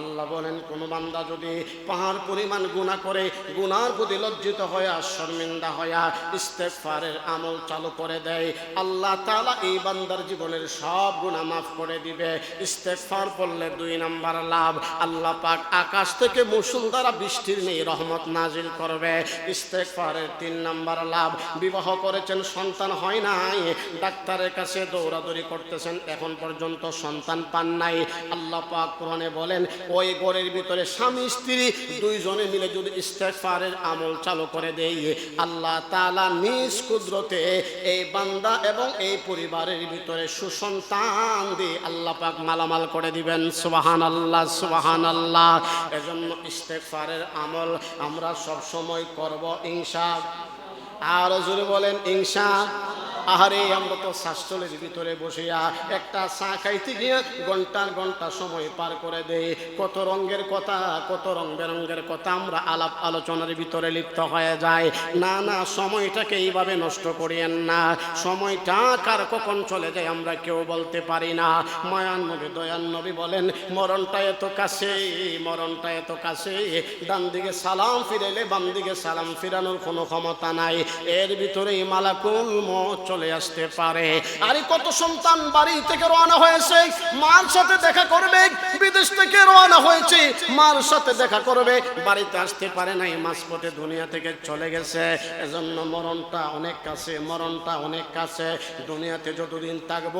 আল্লাহ বলেন, কোন বান্দা যদি পাহাড় পরিমাণ গুণা করে গুনার প্রতি লজ্জিত হয়ে, শর্মিন্দা হয়া ইস্তেকফারের আমল চালু করে দেয়, আল্লাহ তালা এই বান্দার জীবনের সব গুনাহ মাফ করে দিবে। ইস্তেকফার পড়লে দুই নাম্বার লাভ, আল্লাহ পাক আকাশ থেকে মুসুল দ্বারা বৃষ্টির নেই, রহমত নাজিল করবে। ইস্তেকফারের তিন নাম্বার লাভ, বিবাহ করেছেন, সন্তান হয় নাই, ডাক্তারের কাছে দৌড়াদৌড়ি করতেছেন, এখন পর্যন্ত সন্তান পান নাই। আল্লাহ পাক কোরআনে বলেন ওই ঘরের ভিতরে স্বামী, স্ত্রী দুইজনে মিলে যদি ইস্তেকফারের আমল চালু করে দেয় আল্লাহ তালা নিজ কুদরতে এই বান্দা এবং এই পরিবারের ভিতরে সুসন্তান দিয়ে আল্লাহ পাক মালামাল করে দিবেন। সুবাহান আল্লাহ সুবাহান আল্লাহ এজন্য ইস্তেকফারের আমল আমরা সব সময় করব, ইনশা। আর জোরে বলেন, ইনশা। আহারে, আমরা তো শাস্তলের ভিতরে বসিয়া একটা চা খাইতে গিয়ে ঘণ্টার ঘণ্টা সময় পার করে দেই। কত রঙের কথা, কত রং বেরঙ্গের কথা আমরা আলাপ আলোচনার ভিতরে লিপ্ত হয়ে যায় না না, সময়টাকে এইভাবে নষ্ট করিয়েন না। সময়টা কার কখন চলে যায় আমরা কেউ বলতে পারি না। মায়ান নবী, দয়ান নবী বলেন, মরণটা এত কাছে, মরণটা এত কাছে। ডান দিকে সালাম ফিরেলে বাম দিকে সালাম ফিরানোর কোনো ক্ষমতা নাই। এর ভিতরেই মালাকুল মত চলে আসতে পারে। আরে কত সন্তান বাড়ি থেকে রওনা হয়েছে, মার সাথে দেখা করবে, বিদেশ থেকে রওনা হয়েছে, মার সাথে দেখা করবে, বাড়িতে আসতে পারে নাই, মাঝপথে দুনিয়া থেকে চলে গেছে। এজন্য মরণটা অনেক কাছে, মরণটা অনেক কাছে। দুনিয়াতে যতদিন থাকব,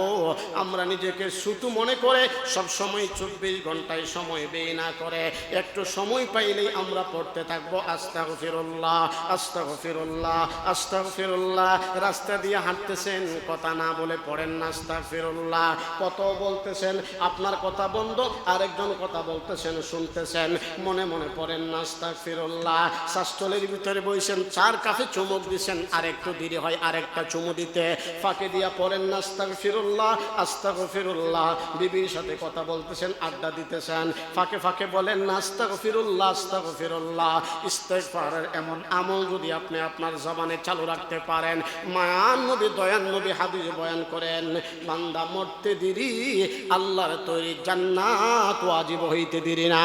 আমরা নিজেকে সুতু মনে করে সব সময় চব্বিশ ঘন্টায় সময় বেই না করে, একটু সময় পাইলেই আমরা পড়তে থাকব। আস্তাগ ফিরুল্লাহ আস্তাগ ফিরুল্লাহ আস্তাগ ফিরুল্লাহ রাস্তা দিয়ে হাঁটতেছেন কথা না বলে পড়েন না আস্তাগ ফিরুল্লাহ কত বলতেছেন, আপনার কথা বন্ধ, আরেকজন কথা বলতেছেন, শুনতেছেন, মনে মনে পড়েন না আস্তাগ ফিরুল্লাহ শাস্তলের ভিতরে বইছেন, চার কাছে চুমুক দিছেন, আরেকটু দেরি হয়, আরেকটা চুমু দিতে। ফাঁকে দিয়া পড়েন নাস্তা ফিরুল্লাহ আস্তাগ ফিরুল্লাহ বিবির সাথে কথা বলতেছেন, আড্ডা দিতেছেন, ফাঁকে ফাঁকে বলেন নাস্তা ফিরুল্লাহ আস্তাগ ফিরুল্লাহ ইস্তেগফারের এমন আমল যদি আপনি আপনার জবানে চালু রাখতে পারেন মায়ান নবী দয়ান নবী হাদিস বয়ান করেন, বান্দা মরতে দিরি, আল্লাহর তৈরি জান্নাত ওয়াজিব হইতে দিরি না।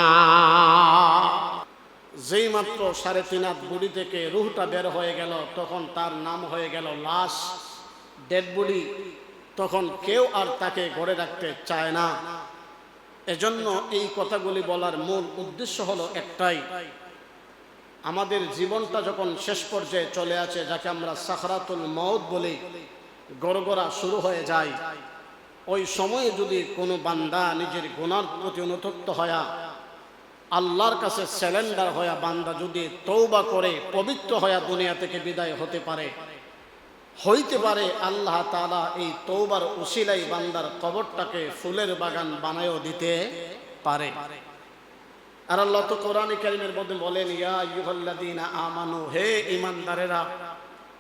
যেই মাত্র সাড়ে তিন হাত বুড়ি থেকে রুহটা বের হয়ে গেল, তখন তার নাম হয়ে গেল লাশ। ডেড বডি, তখন কেউ আর তাকে গড়ে রাখতে চায় না। এজন্য এই কথাগুলি বলার মূল উদ্দেশ্য হলো একটাই আমাদের জীবনটা যখন শেষ পর্যায়ে চলে আছে যাকে আমরা সাখরাতুল মৌত বলি, গড়গড়া শুরু হয়ে যায়। ওই সময়ে যদি কোনো বান্দা নিজের গুনার প্রতি অনুতপ্ত হয়া, আল্লাহর কাছে স্যালেন্ডার হয়া বান্দা যদি তৌবা করে, পবিত্র হয়া দুনিয়া থেকে বিদায় হতে পারে, হইতে পারে আল্লাহ তালা এই তৌবার উশিলাই বান্দার কবরটাকে ফুলের বাগান বানায়ও দিতে পারে। আর আল্লাহ তো কোরআন কারিমের মধ্যে বলেন, ইয়া ইউহাল্লাযীনা আমানু, হে ঈমানদারেরা,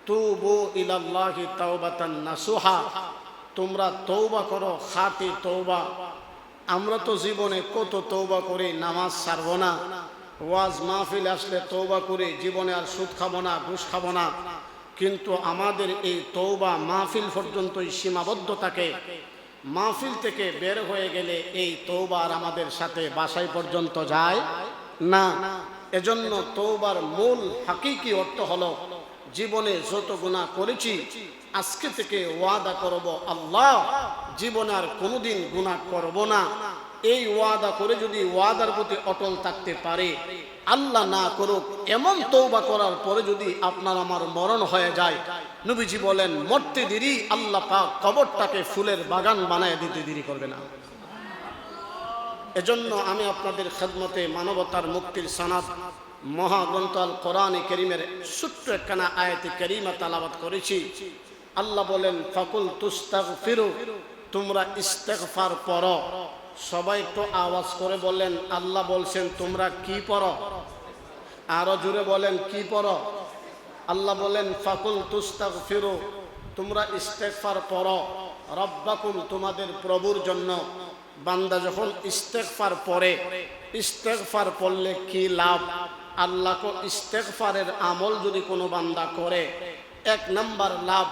তুবু ইলাল্লাহি তাওবাতান নাসুহা, তোমরা তৌবা করো খাতি তৌবা আমরা তো জীবনে কত তৌবা করি, নামাজ ছাড়ব না। ওয়াজ মাহফিল আসলে তৌবা করি, জীবনে আর সুদ খাব না, ঘুষ খাব না। কিন্তু আমাদের এই তৌবা মাহফিল পর্যন্তই সীমাবদ্ধ থাকে। মাহফিল থেকে বের হয়ে গেলে এই তৌবার আমাদের সাথে বাসায় পর্যন্ত যায়? না। এজন্য তৌবার মূল হাকিকি অর্থ হলো, জীবনে যত গুণা করেছি, আজকে থেকে ওয়াদা করব, আল্লাহ, জীবনে আর কোনোদিন গুণা করব না। এই ওয়াদা করে যদি ওয়াদার প্রতি অটল থাকতে পারে, আল্লাহ না করুক, এমন তৌবা করার পরে যদি আপনার আমার মরণ হয়ে যায়, নবীজি বলেন, মরতে দেরি, আল্লাহ পাক কবরটাকে ফুলের বাগান বানায় দিতে দেরি করবে না। এজন্য আমি আপনাদের খেদমতে মানবতার মুক্তির সনাদ মহাগ্রন্থ আল কোরআন করিমের ছোট্ট একখানা আয়াতি করিমা তালাবাত করেছি। আল্লাহ বলেন, ফকুল তুস্তাগ ফিরু তোমরা ইস্তেগফার পড়ো সবাই একটু আওয়াজ করে বললেন, আল্লাহ বলছেন, তোমরা কি পড়ো? আরও জুড়ে বলেন, কি পড়ো? আল্লাহ বলেন, ফাকুল তুস্তাগ ফিরো তোমরা ইস্তেগফার পড়ো। রব্বাকুম, তোমাদের প্রভুর জন্য। বান্দা যখন ইস্তেগফার পড়ে, ইস্তেগফার পড়লে কি লাভ? আল্লাহকে ইস্তেগফারের আমল যদি কোনো বান্দা করে, এক নাম্বার লাভ,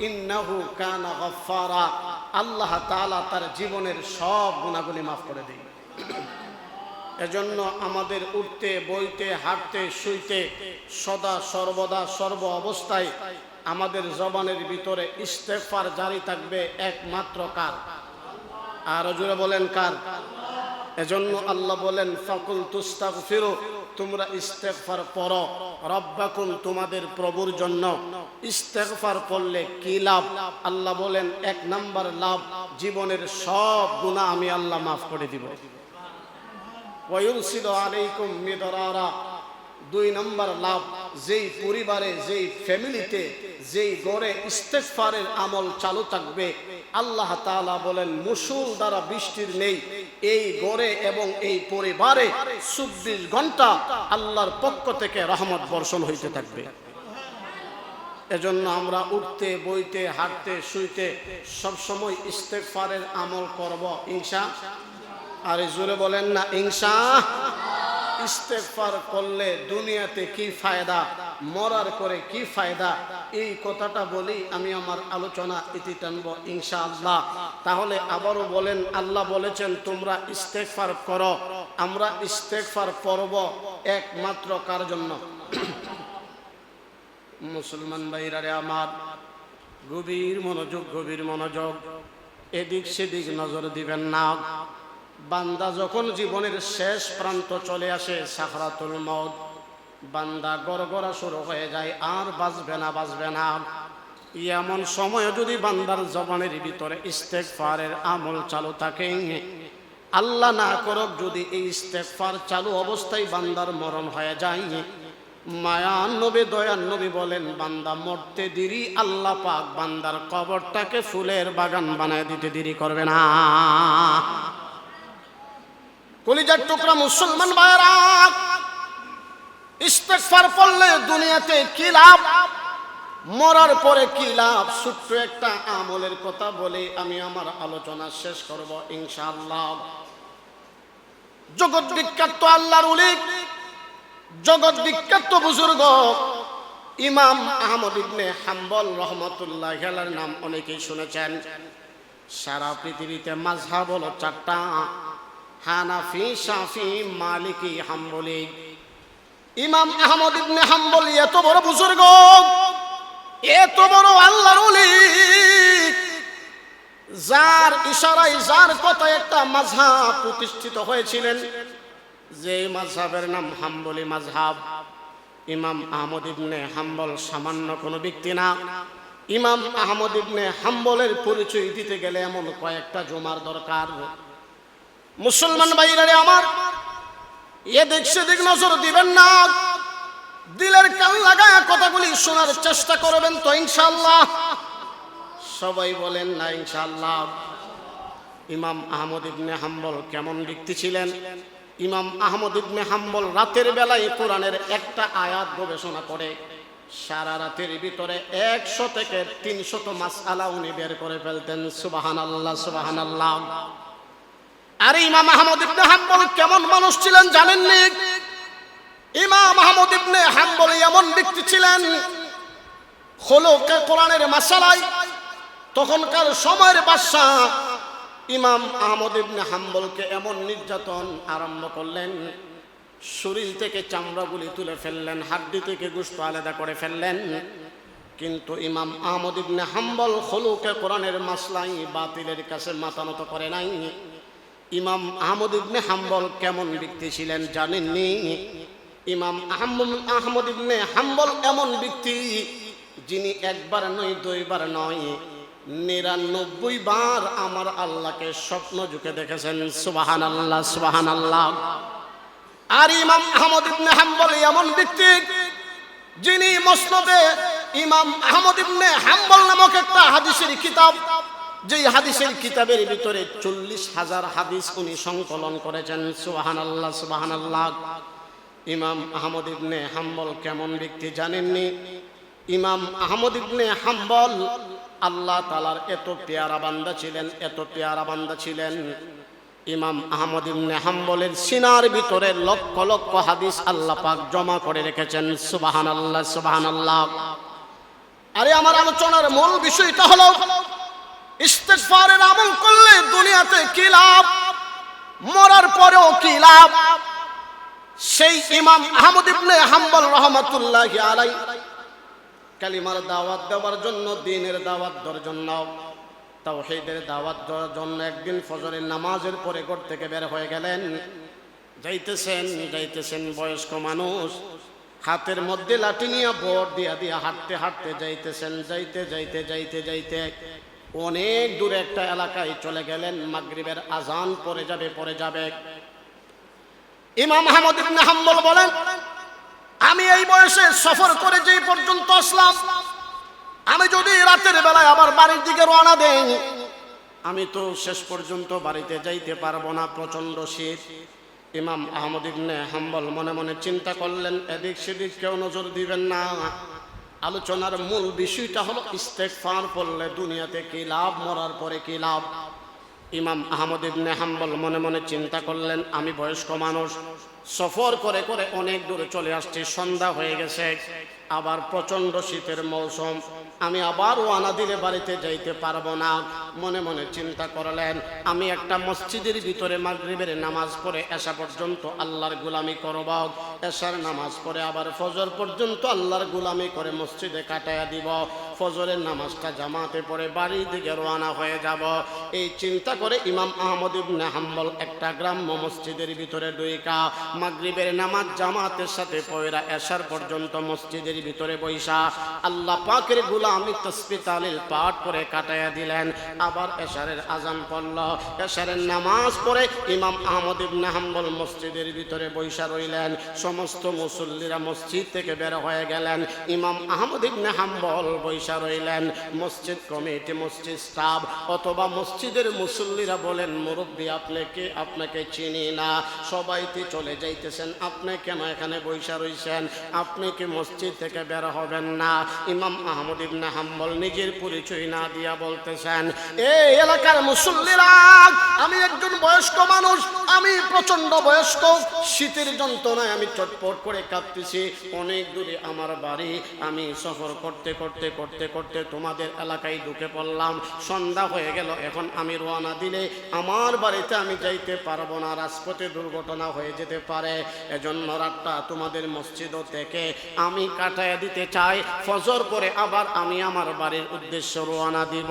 ইন্নাহু কানা গফফারা। আল্লাহ তাআলা তার জীবনের সব গুনাহগুলি মাফ করে দেয় এজন্য আমাদের উঠতে, বইতে, হাঁটতে, শুইতে সদা, সর্বদা, সর্ব অবস্থায় আমাদের জবানের ভিতরে ইস্তেফার জারি থাকবে একমাত্র কার? আর জুড়ে বলেন কার? এজন্য আল্লাহ বলেন, ফাকুল তুস্তাক ফিরো তোমরা ইস্তেগফার পড়ো। রব্বাকুম, তোমাদের প্রভুর জন্য। ইস্তেগফার পড়লে কি লাভ? আল্লাহ বলেন, এক নাম্বার লাভ, জীবনের সব গুনাহ আমি আল্লাহ মাফ করে দিব। ওয়ুরসিদ আলাইকুম মিদরারা। দুই নম্বর লাভ, যেই পরিবারে, যেই ফ্যামিলিতে, যেই গড়ে ইস্তেগফারের আমল চালু থাকবে, আল্লাহ তাআলা বলেন, মুসুল দ্বারা বৃষ্টির নেই এই গড়ে এবং এই পরিবারে চব্বিশ ঘণ্টা আল্লাহর পক্ষ থেকে রহমত বর্ষণ হইতে থাকবে। এজন্য আমরা উঠতে, বইতে, হাঁটতে, শুইতে সবসময় ইস্তেগফারের আমল করব, ইনশা। আর জোরে বলেন না, ইনশা। ইস্তেগফার করলে দুনিয়াতে কি ফায়দা? মরার করে কি ফায়দা? এই কথাটা বলি আমি আমার আলোচনা ইতি টানব ইনশাআল্লাহ। তাহলে আবারও বলেন, আল্লাহ বলেছেন, তোমরা ইস্তেগফার করো। আমরা ইস্তেগফার করব একমাত্র কার জন্য? মুসলমান ভাইরারে আমার, গভীর মনোযোগ গভীর মনোযোগ। এদিক সেদিক নজর দিবেন না। বান্দা যখন জীবনের শেষ প্রান্ত চলে আসে সাখরাতুল মত বান্দা গড়গড়া শুরু হয়ে যায়, আর বাঁচবে না বাঁচবে না। এমন সময় যদি বান্দার জবানের ভিতরে ইস্তেকফারের আমল চালু থাকে, আল্লাহ না করক যদি এই ইস্তেকফার চালু অবস্থায় বান্দার মরণ হয়ে যায়। মায়ান নবী দয়ান নবী বলেন, বান্দা মরতে দেরি, আল্লাহ পাক বান্দার কবরটাকে ফুলের বাগান বানায় দিতে দেরি করবে না। কলিজার টুকরা মুসলমান ভাইরা ইস্তেগফার পড়লে দুনিয়াতে কি লাভ? মরার পরে কি লাভ? ছোট্ট একটা আমলের কথা বলে আমি আমার আলোচনা শেষ করব ইনশাআল্লাহ। জগৎ বিখ্যাত আল্লাহর উলিক জগৎ বিখ্যাত বুজুর্গ, ইমাম আহমদ ইবনে হাম্বল রহমতুল্লাহ খেলার নাম অনেকেই শুনেছেন। সারা পৃথিবীতে মাঝহাব হলো চারটা, হানাফি, শাফি, মালিকি, হাম্বলি। ইমাম আহমদ ইবনে হাম্বল, এত বড় বুজুর্গ, এত বড় আল্লাহর ওলি, যার ইশারায়, যার কথা একটা মাঝহাব প্রতিষ্ঠিত হয়েছিলেন, যে মাঝহাবের নাম হাম্বলি মাঝহাব ইমাম আহমদ ইবনে হাম্বল সামান্য কোনো ব্যক্তি না। ইমাম আহমদ ইবনে হাম্বলের পরিচয় দিতে গেলে এমন কয়েকটা জমার দরকার। মুসলমান ভাইরারে আমার এদিক সেদিক নজর দিবেন না। দিলের কান লাগায় কথাগুলি শোনার চেষ্টা করবেন তো ইনশাল্লাহ সবাই বলেন না ইনশাল্লাহ ইমাম আহমদ ইবনে হাম্বল কেমন ব্যক্তি ছিলেন? ইমাম আহমদ ইবনে হাম্বল রাতের বেলায় কোরআনের একটা আয়াত গবেষণা করে। সারা রাতের ভিতরে একশো থেকে তিনশত মাস আলা উনি বের করে ফেলতেন। সুবাহান আল্লাহ সুবাহান আল্লাহ আর ইমাম আহমদ ইবনে হাম্বল কেমন মানুষ ছিলেন জানেন জানেননি ইমাম আহমদ ইবনে হাম্বল এমন ব্যক্তি ছিলেন হলোকে কোরআনের মাসালাই তখনকার সময়ের বাদশাহ ইমাম আহমদ ইবনে হাম্বলকে এমন নির্যাতন আরম্ভ করলেন, শরীর থেকে চামড়াগুলি তুলে ফেললেন, হাড্ডি থেকে গুস্ত আলাদা করে ফেললেন। কিন্তু ইমাম আহমদ ইবনে হাম্বল হলুকে কোরআনের মাসলাই বাতিলের কাছে মাথা নত করে নাই। ইমাম আহমদ ইবনে হাম্বল কেমন ব্যক্তি ছিলেন জানেননি? ইমাম আহমদ আহমদ ইবনে হাম্বল এমন ব্যক্তি যিনি একবার নয়, দুইবার নয়, নিরানব্বই বার আমার আল্লাহকে স্বপ্ন যুগে দেখেছেন। সুবাহান আল্লাহ সুবাহান আল্লাহ আর ইমাম আহমদ ইবনে হাম্বল এমন ব্যক্তি যিনি মসনদে ইমাম আহমদ ইবনে হাম্বল নামক একটা হাদিসের কিতাব যেই হাদিসের কিতাবের ভিতরে চল্লিশ হাজার হাদিস উনি সংকলন করেছেন সুবাহান আল্লাহ সুবাহান আল্লাহ ইমাম আহমদ ইবনে হাম্বল কেমন ব্যক্তি জানেননি? ইমাম আহমদ ইবনে হাম্বল আল্লাহ তালার এত পেয়ারা বান্দা ছিলেন, এত পেয়ারা বান্দা ছিলেন। ইমাম আহমদ ইবনে হাম্বলের সিনার ভিতরে লক্ষ লক্ষ হাদিস আল্লাহ পাক জমা করে রেখেছেন সুবাহান আল্লাহ সুবাহান আল্লাহ আরে আমার আলোচনার মূল বিষয়টা হলো ইস্তেগফারের আমল করলে দুনিয়াতে কি লাভ? মরার পরেও কি লাভ? সেই ইমাম আহমদ ইবনে হাম্বল রহমাতুল্লাহ আলাই কালিমার দাওয়াত দেওয়ার জন্য, দিনের দাওয়াত দেওয়ার জন্য, তাওহীদের দাওয়াত দেওয়ার জন্য একদিন ফজরের নামাজের পরে ঘর থেকে বের হয়ে গেলেন। যাইতেছেন যাইতেছেন বয়স্ক মানুষ, হাতের মধ্যে লাঠি নিয়ে ভোট দিয়া দিয়া হাঁটতে হাঁটতে যাইতেছেন, যাইতে যাইতে যাইতে যাইতে অনেক দূরে একটা এলাকায় চলে গেলেন, মাগরিবের আজান পরে যাবে পরে যাবে। ইমাম আহমদ ইবনে হাম্বল বলেন, আমি এই বয়সে সফর করে যেই পর্যন্ত আসলাম, আমি যদি রাতের বেলায় আমার বাড়ির দিকে রওনা দেই, আমি তো শেষ পর্যন্ত বাড়িতে যাইতে পারব না প্রচণ্ড শীত। ইমাম আহমদ ইবনে হাম্বল মনে মনে চিন্তা করলেন, এদিক সেদিক কেউ নজর দিবেন না। আলোচনার মূল বিষয়টা হলো ইস্তেকফার পড়লে দুনিয়াতে কি লাভ, মরার পরে কি লাভ? ইমাম আহমদ ইবনে হাম্বল মনে মনে চিন্তা করলেন, আমি বয়স্ক মানুষ, সফর করে করে অনেক দূরে চলে আসছি, সন্ধ্যা হয়ে গেছে, আবার প্রচণ্ড শীতের মৌসুম, আমি আবার ওয়ানা দিলে বাড়িতে যাইতে পারব না। মনে মনে চিন্তা করলেন, আমি একটা মসজিদের ভিতরে মাগরিবের নামাজ পড়ে আসা পর্যন্ত আল্লাহর গুলামি করব। এসার নামাজ পড়ে আবার ফজর পর্যন্ত আল্লাহর গুলামি করে মসজিদে কাটায়া দিব। ফজরের নামাজটা জামাতে পড়ে বাড়ির দিকে রওনা হয়ে যাব। এই চিন্তা করে ইমাম আহমদ ইবনে হাম্বল একটা গ্রাম্য মসজিদের ভিতরে দুইকা মাগরিবের নামাজ জামাতের সাথে পয়রা এসার পর্যন্ত মসজিদের ভিতরে বৈশা আল্লাহ পাকের গুলামি তসবি তালিল পাঠ করে কাটায়া দিলেন। আবার এশারের আজান পড়ল। এশারের নামাজ পড়ে ইমাম আহমদ ইবনে হাম্বল মসজিদের ভিতরে বৈশা রইলেন। সমস্ত মুসল্লিরা মসজিদ থেকে বের হয়ে গেলেন। ইমাম আহমদ ইবনে হাম্বল বৈশা রইলেন, মসজিদ কমিটি, মসজিদ স্টাফ, অথবা মসজিদের মুসল্লিরা বলেন, মুরব্বী আপনাকে আপনাকে চিনি না। সবাইতে চলে যাইতেছেন। আপনি কেন এখানে বৈশা রইছেন? আপনি কি মসজিদ থেকে বের হবেন না? ইমাম আহমদ ইবনে হাম্বল নিজের পরিচয় না দিয়া বলতেছেন, এই এলাকার মুসল্লিরা, আমি একজন বয়স্ক মানুষ, আমি প্রচণ্ড বয়স্ক। শীতের যন্ত্রণায় আমি চটপট করে কাঁপতেছি অনেক দূরে আমার বাড়ি। আমি সফর করতে করতে করতে করতে করতে তোমাদের এলাকায় ঢুকে পড়লাম। সন্ধ্যা হয়ে গেল, এখন আমি রওনা দিলে আমার বাড়িতে আমি যাইতে পারব না। রাজপথে দুর্ঘটনা হয়ে যেতে পারে। এজন্য রাতটা তোমাদের মসজিদ থেকে আমি কাটায় দিতে চাই। ফজর করে আবার আমি আমার বাড়ির উদ্দেশ্য রওনা দিব।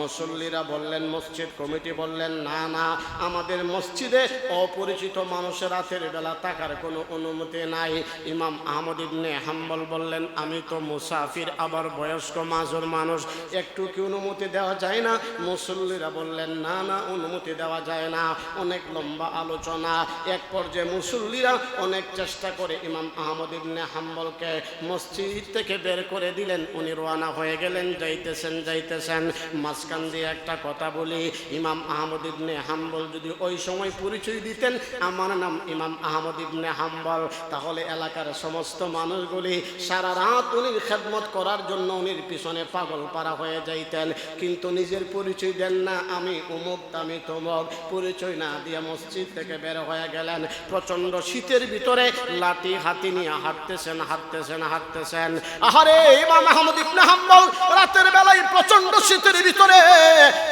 মুসল্লিরা বললেন, মসজিদ কমিটি বললেন, না না, আমাদের মসজিদে অপরিচিত মানুষের রাতের বেলা থাকার কোনো অনুমতি নাই। ইমাম আহমদ ইবনে হাম্বল বললেন, আমি তো মুসাফির, আবার বয়স্ক মাজুর মানুষ, একটু কি অনুমতি দেওয়া যায় না? মুসল্লিরা বললেন, না না, অনুমতি দেওয়া যায় না। অনেক লম্বা আলোচনা। এক পর্যায়ে মুসল্লিরা অনেক চেষ্টা করে ইমাম আহমদ ইবনে হাম্বলকে মসজিদ থেকে বের করে দিলেন। উনি রওনা হয়ে গেলেন, যাইতেছেন যাইতেছেন। মাঝখান দিয়ে একটা কথা বলি, ইমাম আহমদ ইবনে হাম্বল যদি ওই সময় পরিচয় দিতেন আমার নাম ইমাম আহমদ ইবনে হাম্বল, তাহলে এলাকার সমস্ত মানুষগুলি সারা রাত উনির খেদমত করার জন্য পিছনে পাগল পারা হয়ে যাইতেন। কিন্তু নিজের পরিচয় দেন না, আমি উমুক, আমি তমুক। পরিচয় না দিয়ে মসজিদ থেকে বের হয়ে গেলেন। প্রচণ্ড শীতের ভিতরে লাঠি হাতি নিয়ে হাঁটতেছেন হাঁটতেছেন হাঁটতেছেন। আহারে, ইমাম আহমদ ইবনে হাম্বল, রাতের বেলায় প্রচণ্ড শীতের ভিতরে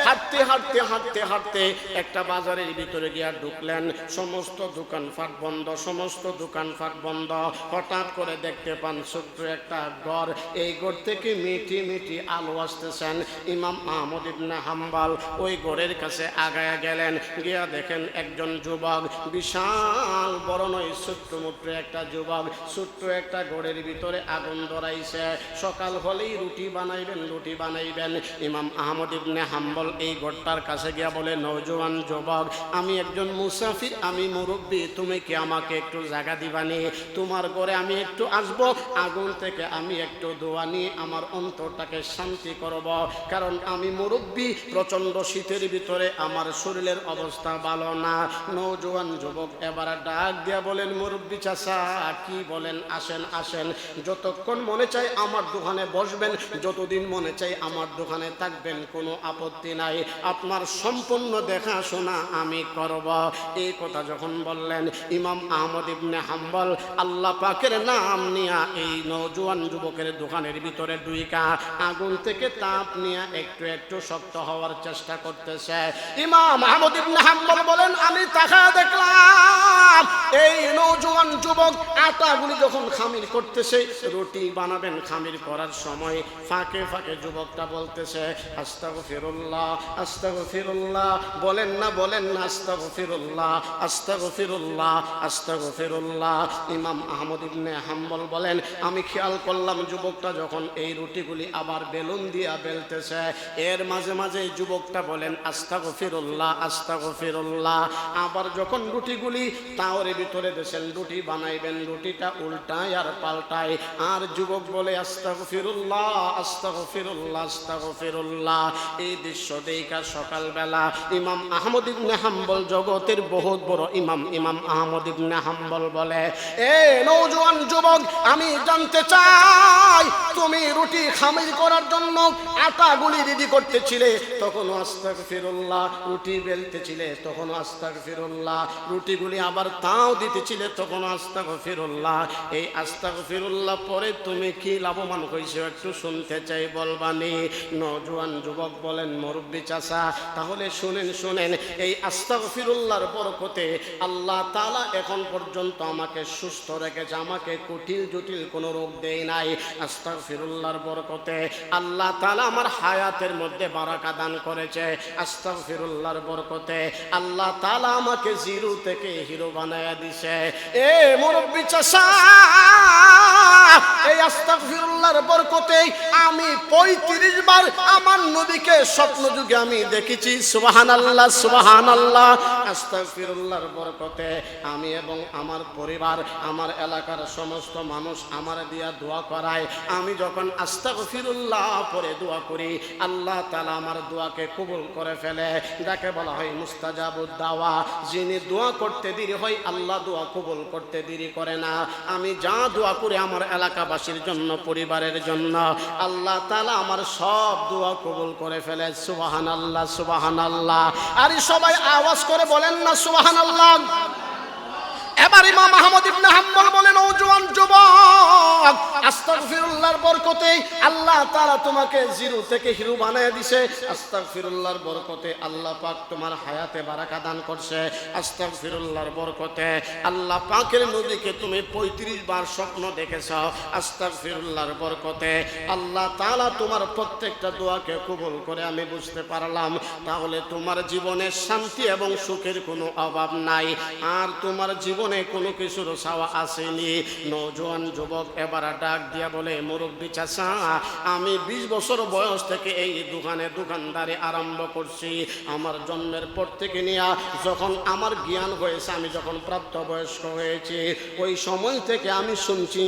হাঁটতে হাঁটতে হাঁটতে হাঁটতে একটা বাজারের ভিতরে গিয়া ঢুকলেন। সমস্ত দোকানপাট বন্ধ, সমস্ত দোকানপাট বন্ধ। হঠাৎ করে দেখতে পান ছোট্ট একটা ঘর। এই ঘর থেকে মিটি মিটি আলো আসতেছেন। ইমাম আহমদ ইবনে হাম্বাল ওই ঘরের কাছে আগায়া গেলেন। গিয়া দেখেন একজন যুবক, বিশাল বড় নয়, ছোট্ট মুট্ট একটা যুবক, ছোট্ট একটা ঘরের ভিতরে আগুন ধরাইছে। সকাল হলেই রুটি বানাইবেন রুটি বানাইবেন। ইমাম আহমদ ইবনে হাম্বল এই ঘরটার কাছে গিয়া বলে নৌজওয়ান যুবক, আমি একজন মুসাফির, আমি মুরব্বী, তুমি কি আমাকে একটু জায়গা দিবানি? তোমার ঘরে আমি একটু আসব, আগুন থেকে আমি একটু দোয়া নিয়ে আমার অন্তরটাকে শান্তি করব। কারণ আমি মুরব্বী প্রচণ্ড শীতের ভিতরে আমার শরীরের অবস্থা ভালো না। নৌজওয়ান যুবক, এবার ডাক দিয়া বলেন, মুরব্বী চাষা কি বলেন? আসেন আসেন। যতক্ষণ মনে চাই আমার দোকানে বসবেন, যতদিন মনে চাই আমার দোকানে থাকবেন, কোনো আপত্তি নাই। আপনার সম্পূর্ণ দেখাশোনা আমি করব। এই কথা যখন বললেন, ইমাম আহমদ ইবনে হাম হাম্বল আল্লাহ পাকের নাম নিয়া এই নৌজওয়ান যুবকের দোকানের ভিতরে আগুন থেকে তাপ নিয়ে একটু একটু শক্ত হওয়ার চেষ্টা করতেছে। ইমাম আহমদ ইবনে হাম্বল বলেন, আমি তাকা দেখলাম। এই নৌজওয়ান যুবক আটাগুলি যখন খামির করতেছে, রুটি বানাবেন খামির করার সময় ফাঁকে ফাঁকে যুবকটা বলতেছে আস্তাগো ফিরুল্লাহ আস্তাগো ফিরুল্লাহ বলেন না বলেন না আস্তাগো ফিরুল্লাহ আস্তাগো ফিরুল্লাহ আস্তাগো ফিরুল্লাহ ইমাম আহমদ ইবনে হাম্বল বলেন, আমি খেয়াল করলাম যুবকটা যখন এই রুটিগুলি আবার বেলুন দিয়া বেলতেছে। এর মাঝে মাঝে যুবকটা বলেন আস্তাগো ফিরুল্লাহ আস্তাগো ফিরুল্লাহ আবার যখন রুটিগুলি তাওরে ভিতরে দেশেন রুটি বানাইবেন, রুটিটা উল্টায় আর পাল্টায়। আর যুবক বলে আস্তাগো ফিরুল্লাহ আস্তাগো ফিরুল্লাহ আস্তাগো ফিরুল্লাহ এই দৃশ্য দেখা সকালবেলা ইমাম আহমদ ইবনে হাম্বল জগতের বহুত বড় ইমাম ইমাম আহমদ ইবনে হাম্বল বলে, এ নৌজওয়ান যুবক, আমি জানতে চাই, তুমি রুটি খামির করার জন্য আটাগুলি রেডি করতেছিলে। তখন আস্তাক ফিরুল্লাহ রুটি বেলতেছিলে, তখন আস্তাক ফিরুল্লাহ রুটিগুলি আবার তাও দিতেছিলে, তখন আস্তাক ফিরুল্লাহ এই আস্তাক ফিরুল্লাহ পরে তুমি কি লাভবান হয়েছে একটু শুনতে চাই বলবানি নজওয়ান যুবক বলেন, মুরব্বী চাষা তাহলে শুনেন শুনেন, এই আস্তাক ফিরুল্লাহর বরকতে আল্লাহ তালা এখন পর্যন্ত আমাকে সুস্থ রেখেছে, আমাকে কুটিল জটিল কোনো রোগ দেয় নাই। আস্তাক ফিরুল্লাহর বরকতে আল্লাহ তালা আমার হায়াতের মধ্যে বারাকা দান করেছে। আস্তাক ফিরুল্লাহর বরকতে আল্লাহ তালা আমাকে জিরো থেকে হিরো বানায়া দিছে। এ মুরব্বী চাষা, এই আস্তাক ফিরুল্লাহর বরকতে আমি পঁয়ত্রিশ বার আমার নবীকে স্বপ্ন যুগে আমি দেখেছি। সুবাহান আল্লাহ সুবাহান আল্লাহ আস্তাক ফিরুল্লাহর বরকতে আমি এবং আমার পরিবার, আমার এলাকার সমস্ত মানুষ আমার দিয়া দোয়া করায়। আমি যখন আস্তাক ফিরুল্লাহ পরে দোয়া করি, আল্লাহ তালা আমার দোয়াকে কবুল করে ফেলে। যাকে বলা হয় মুস্তাজাবুদ দাওয়া যিনি দোয়া করতে দেরি হয়, আল্লাহ দোয়া কবুল করতে দেরি করে না। আমি যা দোয়া করি আমার এলাকাবাসীর জন্য, পরিবারের জন্য। আল্লাহ তালা আমার সব দোয়া কবুল করে ফেলে। সুবাহান আল্লাহ সুবাহান আল্লাহ আরে সবাই আওয়াজ করে বলেন না সুবাহান আল্লাহ এবার ইমাম আহমদ ইবনে হাম্বল বলেন, ও জওয়ান যুবক, আস্তাগফিরুল্লাহর বরকতে আল্লাহ তাআলা তোমাকে জিরো থেকে হিরো বানায় দিছে। আস্তাগফিরুল্লাহর বরকতে আল্লাহ পাক তোমার হায়াতে বারাকা দান করছে। আস্তাগফিরুল্লাহর বরকতে আল্লাহ পাকের নবীকে তুমি 35 বার স্বপ্ন দেখেছ। আস্তাগফিরুল্লাহর বরকতে আল্লাহ তাআলা তোমার প্রত্যেকটা দোয়াকে কবুল করে আমি বুঝতে পারলাম। তাহলে তোমার জীবনে শান্তি এবং সুখের কোনো অভাব নাই। আর তোমার জীবনে কোনো কিছুর চাওয়া আসেনি। নজওয়ান যুবক এবার ডাক দিয়া বলে, মুরব্বী চাষা আমি বিশ বছর বয়স থেকে এই দোকানে দোকানদারি আরম্ভ করছি। আমার জন্মের পর থেকে নিয়ে যখন আমার জ্ঞান হয়েছে, আমি যখন প্রাপ্ত বয়স্ক হয়েছি, ওই সময় থেকে আমি শুনছি,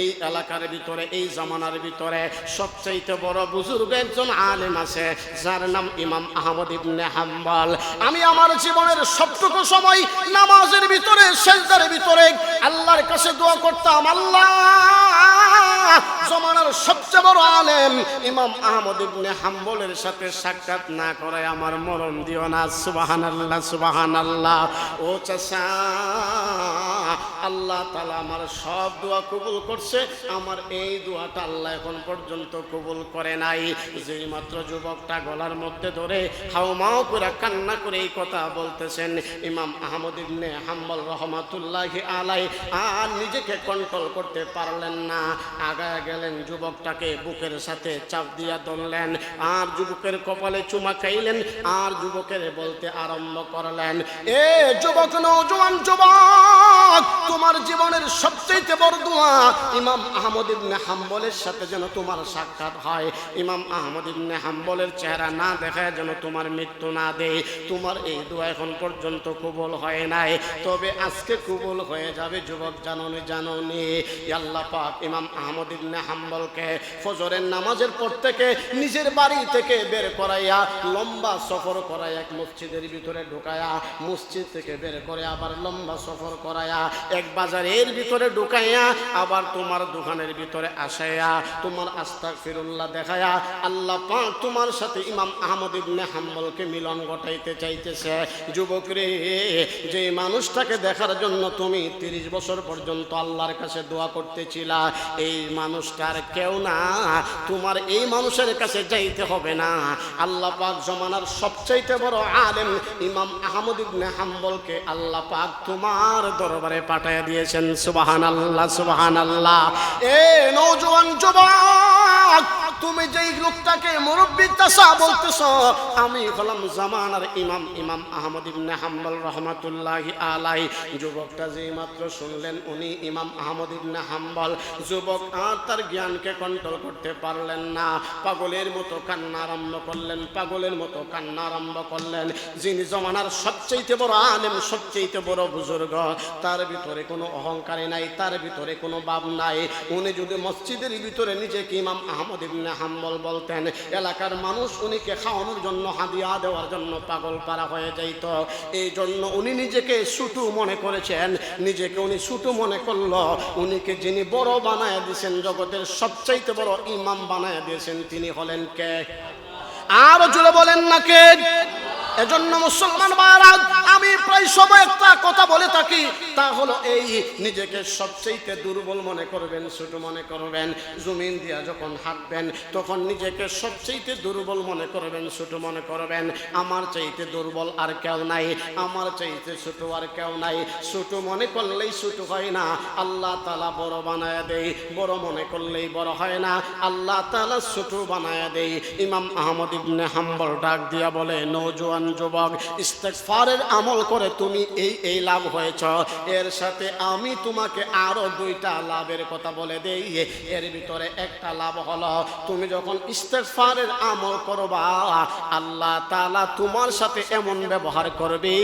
এই এলাকার ভিতরে, এই জামানার ভিতরে সবচাইতে বড় বুজুর্গ একজন আলেম আছে, যার নাম ইমাম আহমদ ইবনে হাম্বল। আমি আমার জীবনের সবটুকু সময় নামাজের ভিতরে সেজদার ভিতরে আল্লাহর কাছে দোয়া করতাম আল্লাহ! জমানার সবচেয়ে বড় আলেম ইমাম আহমদ ইবনে হাম্বলের সাথে সাক্ষাৎ না করে আমার মরণ দিও না। ও চাচা, আল্লাহ তালা আমার সব দোয়া কবুল করছে। আমার এই দোয়াটা আল্লাহ এখন পর্যন্ত কবুল করে নাই। যেই মাত্র যুবকটা গলার মধ্যে ধরে হাউমাও করে কান্না করে এই কথা বলতেছেন ইমাম আহমদ ইবনে হাম্বল রহমাতুল্লাহ আলাই আর নিজেকে কন্ট্রোল করতে পারলেন না। আগায় গেলেন যুবকটাকে বুকের সাথে চাপ দিয়া ধরলেন। আর যুবকের কপালে চুমা খাইলেন, আর যুবকের বলতে আরম্ভ করলেন, এ যুবক নৌজওয়ান যুবক, তোমার জীবনের সবচেয়ে বড় দোয়া ইমাম আহমদ ইবনে হাম্বলের সাথে যেন তোমার সাক্ষাৎ হয়। ইমাম আহমদ ইবনে হাম্বলের চেহারা না দেখায় যেন তোমার মৃত্যু না দেয়। তোমার এই দোয়া এখন পর্যন্ত কবুল হয় নাই। তবে আজকে কবুল হয়ে যাবে যুবক জাননি জাননি। আল্লাহ পাক ইমাম আহমদ ইবনে হাম্বলকে ফজরের নামাজের পর থেকে নিজের বাড়ি থেকে বের করাইয়া লম্বা সফর করাইয়া এক মসজিদের ভিতরে ঢুকায়া মসজিদ থেকে বের করে আবার লম্বা সফর করায়া এক বাজারের ভিতরে ঢুকাইয়া আবার তোমার দোকানের ভিতরে আসাইয়া তোমার আস্তাক ফিরুল্লাহ দেখায়া আল্লাহ পাক তোমার সাথে ইমাম আহমদ ইবনে হাম্বলকে মিলন ঘটাইতে চাইতেছে। যুবক রে, যে মানুষটাকে দেখার জন্য তুমি তিরিশ বছর পর্যন্ত আল্লাহর কাছে দোয়া করতেছিলা, এই মানুষটার কেউ না। তোমার এই মানুষের কাছে যাইতে হবে না। আল্লাহ পাক জমানার সবচাইতে বড় আলেম ইমাম আহমদ ইবনে হাম্বলকে আল্লাহ পাক তোমার দরবারে পাঠিয়ে দিয়েছেন। সুবাহান আল্লাহ সুবাহান আল্লাহ এ নৌজওয়ান যুবক তুমি যেই লোকটাকে মুরব্বী তাসা বলতেছ, আমি হলাম জামানার ইমাম ইমাম আহমদ ইবনে হাম্বল রহমাতুল্লাহি আলাই যুবকটা যে মাত্র শুনলেন, উনি ইমাম আহমদ ইবনে হাম্বল। যুবক আর তার জ্ঞানকে কন্ট্রোল করতে পারলেন না। পাগলের মতো কান্না আরম্ভ করলেন, পাগলের মতো কান্না আরম্ভ করলেন। যিনি জমানার সবচেয়ে বড় আলেম সবচেয়ে বড় বুজুর্গ, তার ভিতরে কোনো অহংকারী নাই, তার ভিতরে কোনো ভাব নাই। উনি যদি মসজিদের ভিতরে নিজেকে ইমাম আহমদ ইবনে হাম্বল বলতেন, এলাকার মানুষ উনিকে খাওয়ানোর জন্য হাদিয়া দেওয়ার জন্য পাগল পারা হয়ে যাইত। এই জন্য উনি নিজেকে ছুটু মনে করেছেন। নিজেকে উনি ছুটু মনে করল। উনিকে যিনি বড় বানায় দিয়েছেন, জগতের সবচাইতে বড় ইমাম বানায় দিয়েছেন, তিনি হলেন কে? আরও জুড়ে বলেন না কে? এজন্য মুসলমান ভাইরা আমি প্রায় সময় একটা কথা বলে থাকি, তা হলো এই, নিজেকে সবচেয়ে দুর্বল মনে করবেন, ছোট মনে করবেন, জমিন দিয়া যখন হাঁটবেন, তখন নিজেকে সবচেয়ে দুর্বল মনে করবেন, ছোট মনে করবেন, আমার চাইতে দুর্বল আর কেউ নাই, আমার চাইতে ছোট আর কেউ নাই, ছোট মনে করলেই ছোট হয় না, আল্লাহ তালা বড় বানায় দেই বড় মনে করলেই বড় হয় না, আল্লাহ তালা ছোট বানায় দেই ইমাম আহমদ ইবনে হাম্বল ডাক দিয়া বলে নৌজওয়ান যুবক, ইস্তেগফারের আমল করে তুমি এই এই লাভ হয়েছ। এর সাথে আমি তোমাকে আরও দুইটা লাভের কথা বলে দেই। এর ভিতরে একটা লাভ হলো, তুমি যখন ইস্তেগফারের আমল করবা, আল্লাহ তাআলা তোমার সাথে এমন ব্যবহার করবে,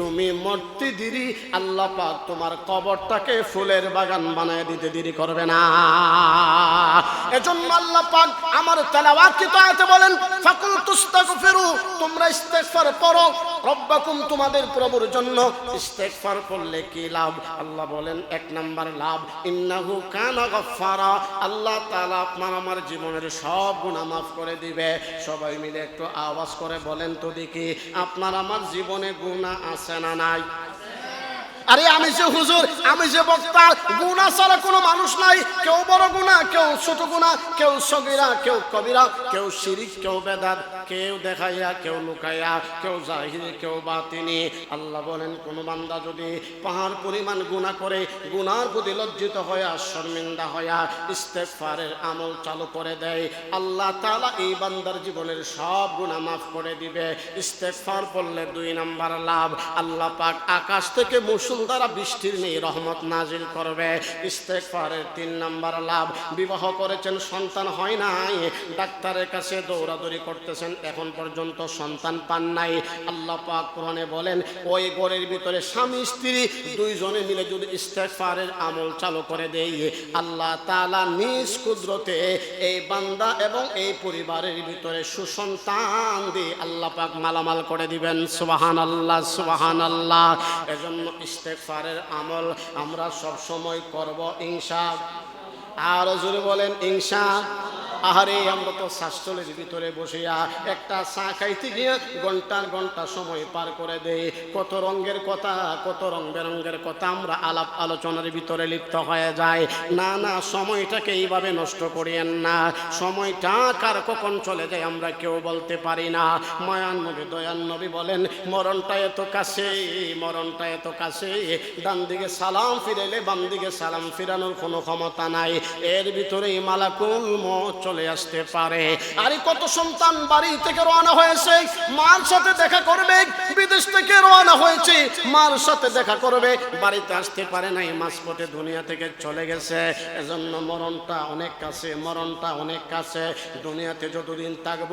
তুমি মরতে দেরি, আল্লাহ পাক তোমার কবরটাকে ফুলের বাগান বানায় দিতে দেরি করবে না। এজন্য আল্লাহ পাক আমার তেলাওয়াত কি আয়াতে বলেন, ফাকুল তুস্তাগফিরু, তোমরা ইস্তেগফার করো, রব্বাকুম তোমাদের প্রভুর জন্য। ইস্তেকফার করলে কি লাভ? আল্লাহ বলেন, এক নাম্বার লাভ, ইন্নাহু কানা গফফারা। আল্লাহ তাআলা আপনার আমার জীবনের সব গুনাহ মাফ করে দিবে। সবাই মিলে একটু আওয়াজ করে বলেন তো দেখি, আপনার আমার জীবনে গুনাহ আছে না নাই? আরে আমি যে হুজুর, আমি যে বক্তা গুণা ছাড়া কোনো মানুষ নাই। কেউ বড় গুণা, কেউ ছোট গুণা, কেউ সগিরা, কেউ কবিরা, কেউ শিরিক, কেউ বেদাত, কেউ দেখাইয়া, কেউ লুকাইয়া, কেউ জাহিরি, কেউ বাতিনি। আল্লাহ বলেন, কোন বান্দা যদি পাহাড় পরিমাণ গুণা করে গুনার প্রতি লজ্জিত হইয়া, শর্মিন্দা হইয়া ইস্তেগফারের আমল চালু করে দেয়, আল্লাহ তালা এই বান্দার জীবনের সব গুনাহ মাফ করে দিবে। ইস্তেগফার পড়লে দুই নাম্বার লাভ। আল্লাহ পাক আকাশ থেকে মুসুল দ্বারা বৃষ্টির নেই রহমত নাজিল করবে। ইস্তেগফারের তিন নাম্বার লাভ। বিবাহ করেছেন, সন্তান হয় নাই। ডাক্তারের কাছে দৌড়াদৌড়ি করতেছেন, এখন পর্যন্ত সন্তান পান নাই। আল্লাহ পাক কোরআনে বলেন, ওই ঘরের ভিতরে স্বামী, স্ত্রী দুইজনে মিলে যদি ইস্তেগফারের আমল চালু করে দেই, আল্লাহ তালা নিজ কুদরতে এই বান্দা এবং এই পরিবারের ভিতরে সুসন্তান দিয়ে আল্লাহ পাক মালামাল করে দিবেন। সুবাহান আল্লাহ সুবাহান আল্লাহ এজন্য ইস্তেগফারের আমল আমরা সব সময় করব ইনশা। আর জুড়ে বলেন ইনশা। আহারে, আমরা তো শাস্তলের ভিতরে বসিয়া একটা চা খাইতে গিয়ে ঘণ্টার ঘণ্টা সময় পার করে দেই। কত রঙের কথা, কত রং বেরঙ্গের কথা আমরা আলাপ আলোচনার ভিতরে লিপ্ত হয়ে যায় না না, সময়টাকে এইভাবে নষ্ট করিয়েন না। সময়টা কার কখন চলে যায় আমরা কেউ বলতে পারি না। মায়ান নবী দয়ান নবী বলেন, মরণটা এত কাছে, মরণটা এত কাছে। ডান দিকে সালাম ফিরাইলে বাম দিকে সালাম ফিরানোর কোনো ক্ষমতা নাই। এর ভিতরেই মালাকুল মত চলে আসতে পারে। আরে কত সন্তান বাড়ি থেকে রওনা হয়েছে, মার সাথে দেখা করবে, বিদেশ থেকে রওনা হয়েছে, মার সাথে দেখা করবে, বাড়িতে আসতে পারে নাই, মাঝপথে দুনিয়া থেকে চলে গেছে। এজন্য মরণটা অনেক কাছে, মরণটা অনেক কাছে। দুনিয়াতে যতদিন থাকব,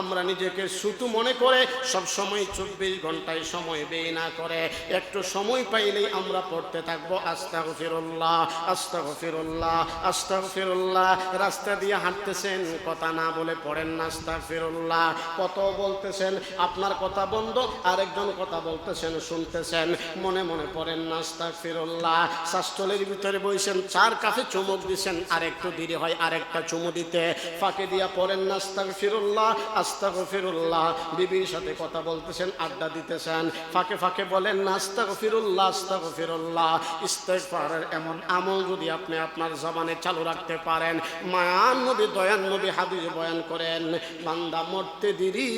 আমরা নিজেকে সুতু মনে করে সব সময় চব্বিশ ঘন্টায় সময় ব্যয় না করে, একটু সময় পাইলেই আমরা পড়তে থাকব। আস্তাগ ফিরুল্লাহ আস্তাগ ফিরুল্লাহ আস্তাগ ফিরুল্লাহ রাস্তা দিয়ে হাঁটতে হাঁটতেছেন কথা না বলে পড়েন নাস্তা ফিরুল্লাহ কত বলতেছেন, আপনার কথা বন্ধ, আরেকজন কথা বলতেছেন, শুনতেছেন, মনে মনে পড়েন নাস্তা ফিরুল্লাহ শাস্তলের ভিতরে বইছেন, চার কাছে চুমুক দিছেন আর একটু দেরি হয়, আরেকটা চুমু দিতে। ফাঁকে দিয়া পড়েন নাস্তা ফিরুল্লাহ আস্তা ফিরুল্লাহ বিবির সাথে কথা বলতেছেন, আড্ডা দিতেছেন, ফাঁকে ফাঁকে বলেন নাস্তা ফিরুল্লাহ আস্তা ফিরুল্লাহ ইস্তেগফারের এমন আমল যদি আপনি আপনার জবানে চালু রাখতে পারেন মায়ান নবী দয়ান নবী হাদিস বয়ান করেন, বান্দা মরতে দিরি,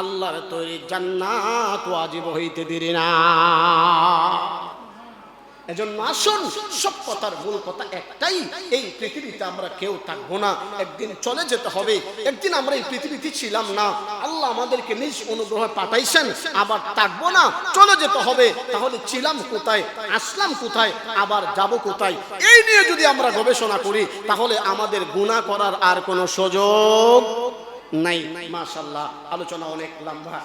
আল্লাহর তৈরি জান্নাত ওয়াজিব হইতে দিরি না। এজন্য আসুন, সব কথার মূল কথা একটাই, এই পৃথিবীতে আমরা কেউ থাকব না। একদিন চলে যেতে হবে, একদিন আমরা এই পৃথিবীতে ছিলাম না। আল্লাহ আমাদেরকে নিজ অনুগ্রহ পাঠাইছেন, আবার থাকব না, চলে যেতে হবে। তাহলে ছিলাম কোথায়, আসলাম কোথায়, আবার যাব কোথায়? এই নিয়ে যদি আমরা গবেষণা করি, তাহলে আমাদের গুণা করার আর কোনো সুযোগ নাই। মাশাল্লাহ আলোচনা অনেক লম্বা।